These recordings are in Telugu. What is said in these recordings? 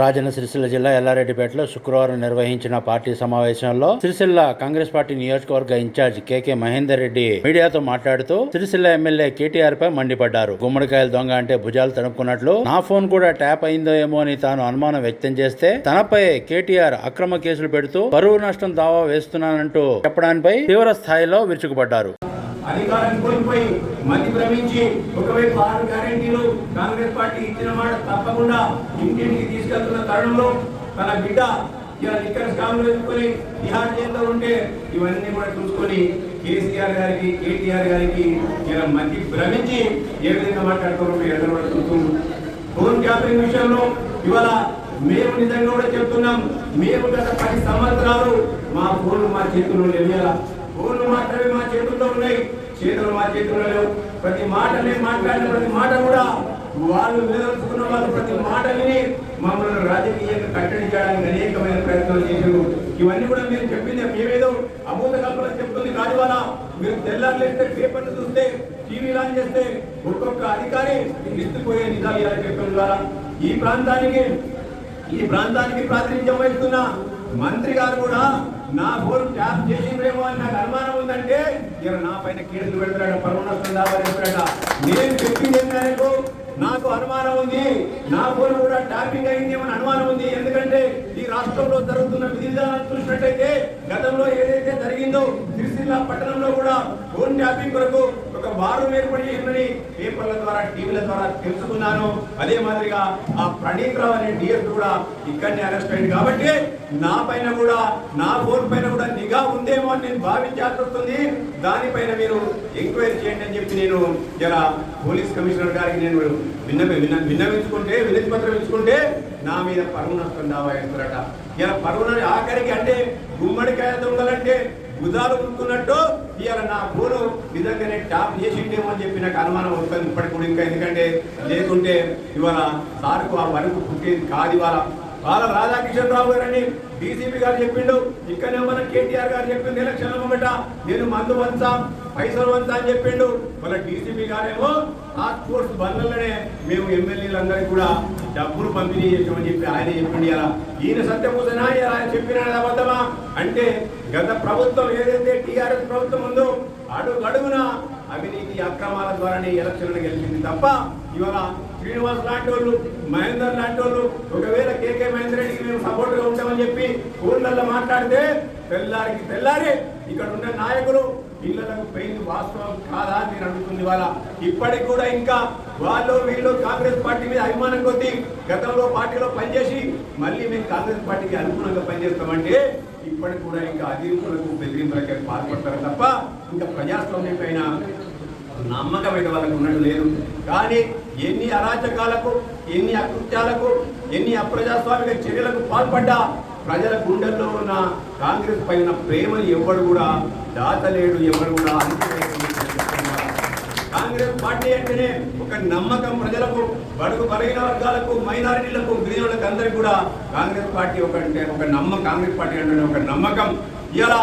రాజన్న సిరిసిల్ల జిల్లా ఎల్లారెడ్డిపేటలో శుక్రవారం నిర్వహించిన పార్టీ సమావేశంలో సిరిసిల్ల కాంగ్రెస్ పార్టీ నియోజకవర్గ in charge K K Mahender Reddy మీడియాతో మాట్లాడుతూ సిరిసిల్ల ఎమ్మెల్యే కేటీఆర్ పై మండిపడ్డారు. గుమ్మడికాయల దొంగ అంటే భుజాలు తడుపుకున్నట్లు నా ఫోన్ కూడా ట్యాప్ అయిందో ఏమో అని తాను అనుమానం వ్యక్తం చేస్తే తనపై కేటీఆర్ అక్రమ కేసులు పెడుతూ పరువు నష్టం దావా వేస్తున్నానంటూ చెప్పడానిపై తీవ్ర స్థాయిలో విరుచుకుపడ్డారు. అధికారం కోల్పోయి మతి భ్రమించి ఒకవైపు ఆరు గ్యారంటీలు కాంగ్రెస్ పార్టీ ఇచ్చిన మాట తప్పకుండా ఇంటింటికి తీసుకెళ్తున్న తరుణంలో తన బిడ్డ ఇలా లిక్కర్ స్కామ్లు వేసుకొని తిహార్ జైల్లో ఉంటే ఇవన్నీ కూడా చూసుకొని కేసీఆర్ గారికి కేటీఆర్ గారికి ఇలా మంది భ్రమించి ఏ విధంగా మాట్లాడుతున్నారో మీరు కూడా చూస్తున్నారు ఫోన్ ట్యాపింగ్ విషయంలో ఇవాళ మేము నిజంగా కూడా చెప్తున్నాం మేము గత పది సంవత్సరాలు మా ఫోన్లు మా చేతుల్లో లేవు. ఫోన్లు మాత్రమే మా చేతుల్లో ఉన్నాయి. చేతులు మా చేతుల్లో లేవు. ప్రతి మాట మేము మాట్లాడిన ప్రతి మాట కూడా వాళ్ళు నిలదలుచుకున్న వాళ్ళు ప్రతి మాట విని మమ్మల్ని రాజకీయంగా కట్టడి చేయడానికి అనేకమైన ప్రయత్నాలు చేశారు. ఇవన్నీ కూడా మీరు చెప్పింది మేమేదో అమూత కల్పన చెప్తుంది కాదు వాళ్ళ మీరు తెల్లారులేస్తే పేపర్లు చూస్తే టీవీ లాంచ్ చేస్తే ఒక్కొక్క అధికారి విస్తుపోయే నిజాలు ఇలా చెప్పడం ద్వారా. ఈ ప్రాంతానికి ఈ ప్రాంతానికి ప్రాతినిధ్యం వహిస్తున్న మంత్రి గారు కూడా నా ఫోన్ ట్యాప్ చేసిండ్రేమో అని నాకు అనుమానం ఉందంటే ఇక నా పైన కేసులు పెడతాడు పర్వనష్టం దావాలేస్తాడట నేను చెప్పింది ఏంటంటే నాకు అనుమానం ఉంది. నా ఫోన్ కూడా ట్యాపింగ్ అయిందేమో అనుమానం ఉంది. ఎందుకంటే ఈ రాష్ట్రంలో జరుగుతున్న విధి విధానాలు చూసినట్టయితే గతంలో ఏదైతే జరిగిందో సిరిసిల్ల పట్టణంలో కూడా ఫోన్ ట్యాపింగ్ కొరకు ఒక వారం ఏర్పడి ఉందని పేపర్ల ద్వారా టీవీల ద్వారా తెలుసుకున్నాను. అదే మాదిరిగా ఆ ప్రణీత్ రావు అనే డిఎస్ కూడా ఇక్కడనే అరెస్ట్ అయింది. కాబట్టి నా పైన కూడా నా ఫోన్ పైన కూడా నిఘా ఉందేమో అని నేను భావించాల్సి వస్తుంది దానిపైన మీరు ఎంక్వైరీ చేయండి అని చెప్పి నేను ఇలా పోలీస్ కమిషనర్ గారికి నేను విన్నప విన్న విన్నవించుకుంటే వినతి పత్రం ఇచ్చుకుంటే నా మీద పరువు నష్టం దావా వేస్తారట ఇలా పరువు ఆఖరికి అంటే గుమ్మడికాయ దొంగలంటే భుజాలు ఉంటున్నట్టు ఇవాళ నా ఫోను నిజంగానే టాప్ చేసిండేమో అని చెప్పి నాకు అనుమానం వస్తుంది ఇప్పటికి కూడా ఇంకా. ఎందుకంటే లేకుంటే ఇవాళ సార్కు ఆ వరకు పుట్టేది కాదు ఇవాళ. వాళ్ళ రాధాకిషన్ రావు గారని డీసీపీ గారు చెప్పిండు. ఇక్కడనే మన కేటీఆర్ గారు చెప్పింది ఎలక్షన్ల ముంగట నేను మందు వంచాం. పైసలు వంచా అని చెప్పిండు. మన డీసీపీ గారేమో టాస్క్ ఫోర్స్ బంధంలోనే మేము ఎమ్మెల్యేలందరికీ కూడా డబ్బులు పంపిణీ చేసామని చెప్పి ఆయన చెప్పిండి అలా ఈయన సత్యభూషణ ఆయన చెప్పిన అబద్ధమా? అంటే గత ప్రభుత్వం ఏదైతే టీఆర్ఎస్ ప్రభుత్వం ఉందో అడుగు అడుగున అవినీతి అక్రమాల ద్వారానే ఎలక్షన్లు గెలిచింది తప్ప ఇవాళ శ్రీనివాస్ లాంటి వాళ్ళు మహేందర్ లాంటి వాళ్ళు ఒకవేళ కేకే మహేందర్ రెడ్డికి మేము సపోర్ట్గా ఉంటామని చెప్పి ఊళ్ళల్లో మాట్లాడితే తెల్లారికి తెల్లారి ఇక్కడ ఉన్న నాయకులు ఇళ్ళకు పోయింది వాస్తవం కాదా అని అనుకుంది అడుగుతుంది ఇప్పటికి కూడా ఇంకా వాళ్ళు వీళ్ళు కాంగ్రెస్ పార్టీ మీద అభిమానం కొద్దీ గతంలో పార్టీలో పనిచేసి మళ్ళీ మేము కాంగ్రెస్ పార్టీకి అనుగుణంగా పనిచేస్తామంటే ఇప్పటికి కూడా ఇంకా అధికారులకు బెదిరింపులకే పాల్పడతారు తప్ప ఇంకా ప్రజాస్వామ్యం పైన నమ్మకం అయితే వాళ్ళకు ఉన్నట్టు లేదు. కానీ ఎన్ని అరాచకాలకు ఎన్ని అకృత్యాలకు ఎన్ని అప్రజాస్వామిక చర్యలకు పాల్పడ్డా ప్రజల గుండెల్లో ఉన్న కాంగ్రెస్ పైన ప్రేమని ఎవ్వడు కూడా దాతలేడు ఎవరు కూడా కాంగ్రెస్ పార్టీ అంటేనే ఒక నమ్మకం ప్రజలకు బడుగు బలహీన వర్గాలకు మైనారిటీలకు గిరిజనులకు అందరికీ కూడా కాంగ్రెస్ పార్టీ ఒక అంటే ఒక నమ్మకం కాంగ్రెస్ పార్టీ అంటే ఒక నమ్మకం. ఇలా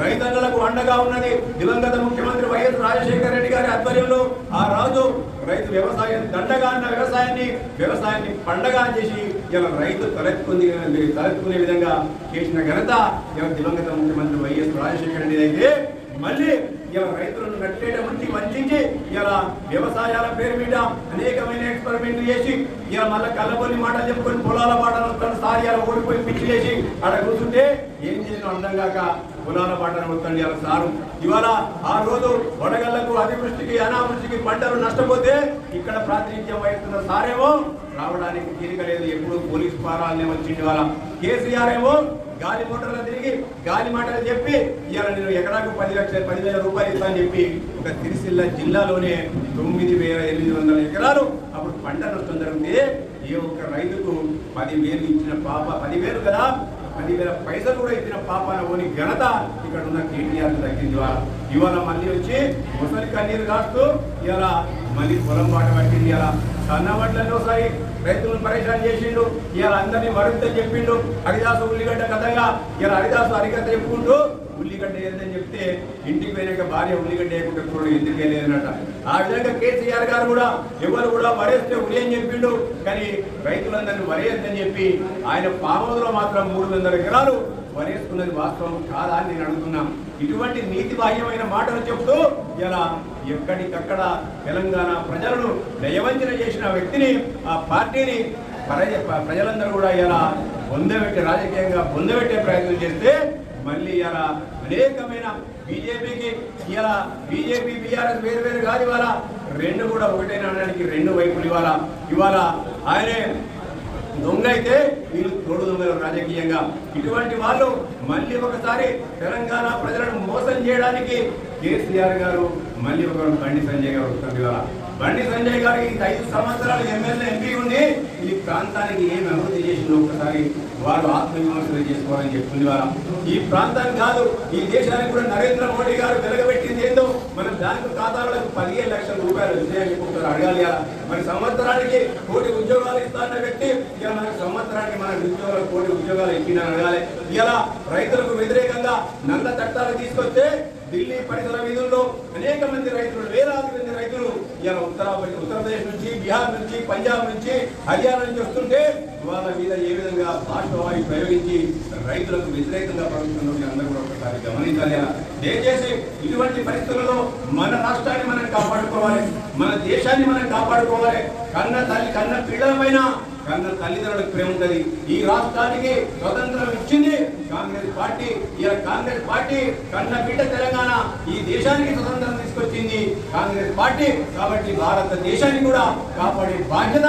రైతన్నలకు అండగా ఉన్నది దివంగత ముఖ్యమంత్రి వైఎస్ రాజశేఖర్ ఆధ్వర్యంలో ఆ రాజు రైతు వ్యవసాయం దండగా అన్న వ్యవసాయాన్ని వ్యవసాయాన్ని పండగా చేసి ఇలా రైతు తలెత్తుకుంది తలెత్తుకునే విధంగా చేసిన ఘనత ఇలా దివంగత ముఖ్యమంత్రి వైఎస్ రాజశేఖర రెడ్డి అయితే మళ్ళీ ఇలా రైతులను నట్టేట ముంచి వంచించి ఇలా వ్యవసాయాల పేరు మీద అనేకమైన ఎక్స్పెరిమెంట్లు చేసి ఇలా మళ్ళీ కళ్ళబొల్లి మాటలు చెప్పుకొని పొలాల మాటలు వస్తాను సారి ఇలా ఓడిపోయి పిచ్చి చేసి అక్కడ కూర్చుంటే ఏం చేయడం అర్థం కాక పొలాల పాటలు వస్తాడు అలా సారు. ఇవాళ ఆ రోజు వడగళ్ళకు అతివృష్టికి అనావృష్టికి పంటలు నష్టపోతే ఇక్కడ ప్రాతినిధ్యం వహిస్తున్న సారేమో రావడానికి తీరిక లేదు. ఎప్పుడు పోలీస్ పారాలనే వచ్చింది వాళ్ళ కేసీఆర్ ఏమో గాలి మోటార్లు తిరిగి గాలి మాటలు చెప్పి ఇవాళ నేను ఎకరాకు పది లక్షల పదివేల రూపాయలు ఇస్తానని చెప్పి ఒక సిరిసిల్ల జిల్లాలోనే తొమ్మిది వేల ఎనిమిది వందల ఎకరాలు అప్పుడు పంట నష్టం జరిగితే ఏ ఒక్క రైతుకు పదివేలు ఇచ్చిన పాప పదివేలు కదా పదివేల పైసలు కూడా ఇచ్చిన పాపాన ఓని ఘనత ఇక్కడ ఉన్న కేటీఆర్ దక్కింది ఇవాళ. ఇవాళ మళ్ళీ వచ్చి ముసలి కన్నీరు కాస్తూ ఇలా మళ్ళీ పొలం బాట పట్టింది ఇలా సన్నవడ్లని ఒకసారి రైతులను పరేషాన్ చేసిండు ఇలా అందరినీ మరింత చెప్పిండు హరిదాసు ఉల్లిగడ్డ కథగా ఇలా హరిదాసు హరికథ చెప్పుకుంటూ ఉల్లిగడ్డ వేయద్దని చెప్తే ఇంటికి పోయినాక భార్య ఉల్లిగడ్డ వేయకుండా చూడు ఎందుకు వెళ్ళేదన్నట ఆ విధంగా కేసీఆర్ గారు కూడా ఎవరు కూడా వరేస్తే ఉలి అని చెప్పిండు. కానీ రైతులందరినీ వరేయద్దని చెప్పి ఆయన పామోదులో మాత్రం మూడు వందల ఎకరాలు వరేసుకున్నది వాస్తవం కాదా అని నేను అడుగుతున్నాను ఇటువంటి నీతి బాహ్యమైన మాటలు చెప్తూ ఇలా ఎక్కడికక్కడ తెలంగాణ ప్రజలను దయవంచన చేసిన వ్యక్తిని ఆ పార్టీని ప్రజ ప్రజలందరూ కూడా ఇలా పొందబెట్టే రాజకీయంగా పొందబెట్టే ప్రయత్నం చేస్తే మళ్ళీ ఇలా అనేకమైన బీజేపీకి ఇలా బీజేపీ బీఆర్ఎస్ వేరు వేరు కాదు ఇవాళ రెండు కూడా ఒకటే అనడానికి రెండు వైపులు ఇవాళ. ఇవాళ ఆయనే దొంగ అయితే వీళ్ళు తోడు దొంగలు రాజకీయంగా. ఇటువంటి వాళ్ళు మళ్ళీ ఒకసారి తెలంగాణ ప్రజలను మోసం చేయడానికి కేసీఆర్ గారు మళ్ళీ ఒక బండి సంజయ్ గారు వస్తుంది ఇవాళ. బండి సంజయ్ గారికి ఐదు సంవత్సరాలు ఎమ్మెల్యే ఎంపీ ఉండి ఈ ప్రాంతానికి ఏమి అభివృద్ధి చేసిందో ఒకసారి వారు ఆత్మవిమర్శలు చేసుకోవాలని చెప్తుంది వాళ్ళ ఈ ప్రాంతానికి కాదు ఈ దేశానికి కూడా నరేంద్ర మోడీ గారు వెలగబెట్టింది ఏందో? మన బ్యాంకు ఖాతాలకు పదిహేను లక్షల రూపాయలు విజయాలు అడగాలి మరి సంవత్సరానికి కోటి ఉద్యోగాలు ఇస్తారన్న వ్యక్తి ఇలా సంవత్సరానికి మన ఉద్యోగాలు కోటి ఉద్యోగాలు ఇచ్చిందని అడగాలి. ఇలా రైతులకు వ్యతిరేకంగా నల్ల చట్టాలు తీసుకొస్తే ఢిల్లీ పరిసర వీధుల్లో అనేక మంది రైతులు వేలాది మంది రైతులు ఇలా ఉత్తర ఉత్తరప్రదేశ్ నుంచి బీహార్ నుంచి పంజాబ్ నుంచి హర్యానా నుంచి వస్తుంటే వాళ్ళ మీద ఏ విధంగా భాషవాయు ప్రయోగించి రైతులకు వ్యతిరేకంగా ప్రవర్తిస్తున్న అందరూ కూడా ఒకసారి గమనించాలి. దయచేసి ఇటువంటి పరిస్థితులలో మన రాష్ట్రాన్ని మనం కాపాడుకోవాలి. మన దేశాన్ని మనం కాపాడుకోవాలి. కన్న తల్లి కన్న పిల్లలపైన కన్న తల్లిదండ్రులకు ప్రేమ ఉంటుంది. ఈ రాష్ట్రానికి స్వతంత్రం ఇచ్చింది కాంగ్రెస్ పార్టీ. ఇలా కాంగ్రెస్ పార్టీ కన్న బిడ్డ తెలంగాణ ఈ దేశానికి స్వతంత్రం తీసుకొచ్చింది కాంగ్రెస్ పార్టీ. కాబట్టి భారతదేశాన్ని కూడా కాపాడే బాధ్యత